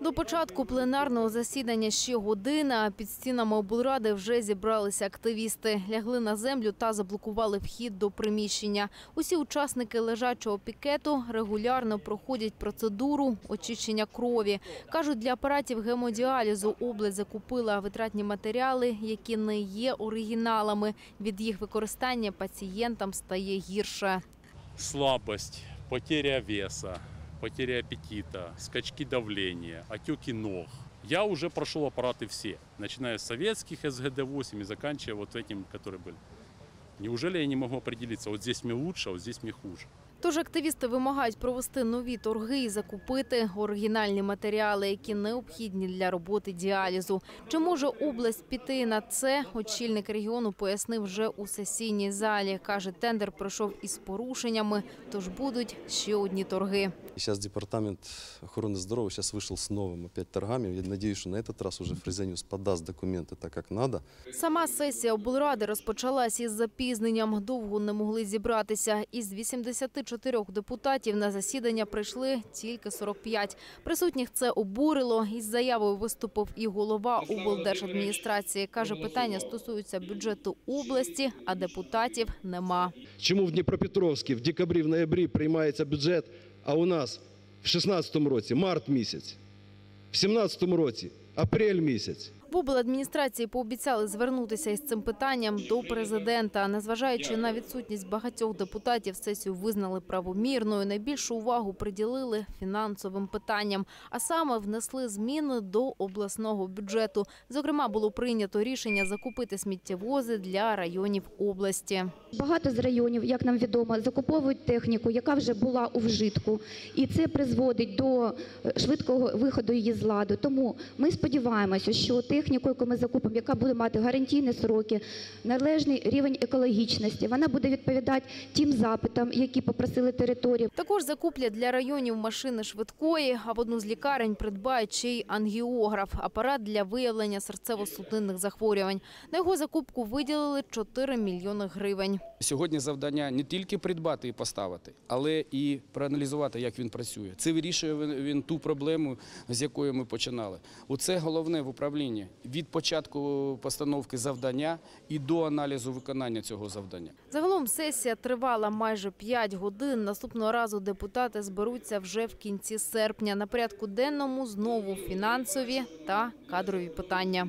До початку пленарного засідання ще година. а Під стінами облради вже зібралися активісти. Лягли на землю та заблокували вхід до приміщення. Усі учасники лежачого пікету регулярно проходять процедуру очищення крові. Кажуть, для апаратів гемодіалізу область закупила витратні матеріали, які не є оригіналами. Від їх використання пацієнтам стає гірше. слабость, потеря веса, потеря аппетита, скачки давления, отеки ног. Я уже прошел аппараты все, начиная с советских СГД-8 и заканчивая вот этим, которые были. Неужели я не могу определиться, вот здесь мне лучше, а вот здесь мне хуже? Тож активісти вимагають провести нові торги і закупити оригінальні матеріали, які необхідні для роботи діалізу. Чи може область піти на це? Очільник регіону пояснив вже у сесійній залі. Каже, тендер пройшов із порушеннями, тож будуть ще одні торги. Сейчас департамент охраны здоровья сейчас вышел с новым опять торгами. Я надеюсь, что на этот раз уже Фрезениус подаст документы так, как надо. Сама сесія облради розпочалась із запізненням. Довго не могли зібратися. Із 84 депутатів на засідання прийшли тільки 45. Присутніх це обурило. Із заявою виступив і голова облдержадміністрації. Каже, питання стосуються бюджету області, а депутатів нема. Чому в Дніпропетровській в декабрі, в ноябрі приймається бюджет, а у нас в 16-му році март місяць, в 17-му році апрель місяць. В обладміністрації пообіцяли звернутися із цим питанням до президента. Незважаючи на відсутність багатьох депутатів, сесію визнали правомірною. Найбільшу увагу приділили фінансовим питанням, а саме внесли зміни до обласного бюджету. Зокрема, було прийнято рішення закупити сміттєвози для районів області. Багато з районів, як нам відомо, закуповують техніку, яка вже була у вжитку, і це призводить до е, швидкого виходу її з ладу. Тому ми сподіваємося, що техніку, яку ми закупимо, яка буде мати гарантійні сроки, належний рівень екологічності, вона буде відповідати тим запитам, які попросили території. Також закуплять для районів машини швидкої, а в одну з лікарень придбають ще й ангіограф – апарат для виявлення серцево-судинних захворювань. На його закупку виділили 4 мільйони гривень. Сьогодні завдання не тільки придбати і поставити, але і проаналізувати, як він працює. Це вирішує він, ту проблему, з якої ми починали. Оце головне в управлінні від початку постановки завдання і до аналізу виконання цього завдання. Загалом сесія тривала майже 5 годин. Наступного разу депутати зберуться вже в кінці серпня. На порядку денному знову фінансові та кадрові питання.